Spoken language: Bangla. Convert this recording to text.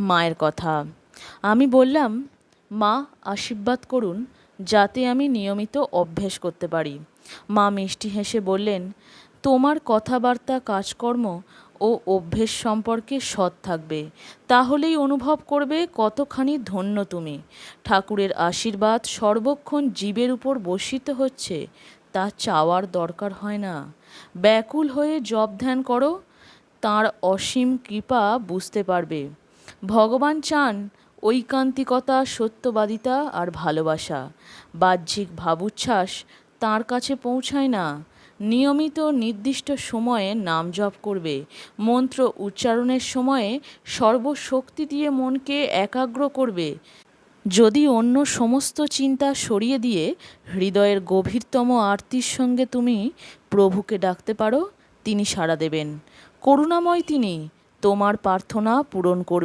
মায়ের কথা। আমি বললাম, মা, আশীর্বাদ করুন যাতে আমি নিয়মিত অভ্যেস করতে পারি। মা মিষ্টি হেসে বললেন, তোমার কথাবার্তা, কাজকর্ম ও অভ্যেস সম্পর্কে সৎ থাকবে। তাহলেই অনুভব করবে কতখানি ধন্য তুমি। ঠাকুরের আশীর্বাদ সর্বক্ষণ জীবের উপর বর্ষিত হচ্ছে, তা চাওয়ার দরকার হয় না। ব্যাকুল হয়ে জপ ধ্যান করো, তাঁর অসীম কৃপা বুঝতে পারবে। ভগবান চান ঐকান্তিকতা, সত্যবাদিতা আর ভালোবাসা। বাহ্যিক ভাবুচ্ছ্বাস তাঁর কাছে পৌঁছায় না। নিয়মিত নির্দিষ্ট সময়ে নাম জপ করবে। মন্ত্র উচ্চারণের সময়ে সর্বশক্তি দিয়ে মনকে একাগ্র করবে। যদি অন্য সমস্ত চিন্তা সরিয়ে দিয়ে হৃদয়ের গভীরতম আরতির সঙ্গে তুমি প্রভুকে ডাকতে পারো, তিনি সাড়া দেবেন। করুণাময় তিনি, তোমার প্রার্থনা পূরণ করবে।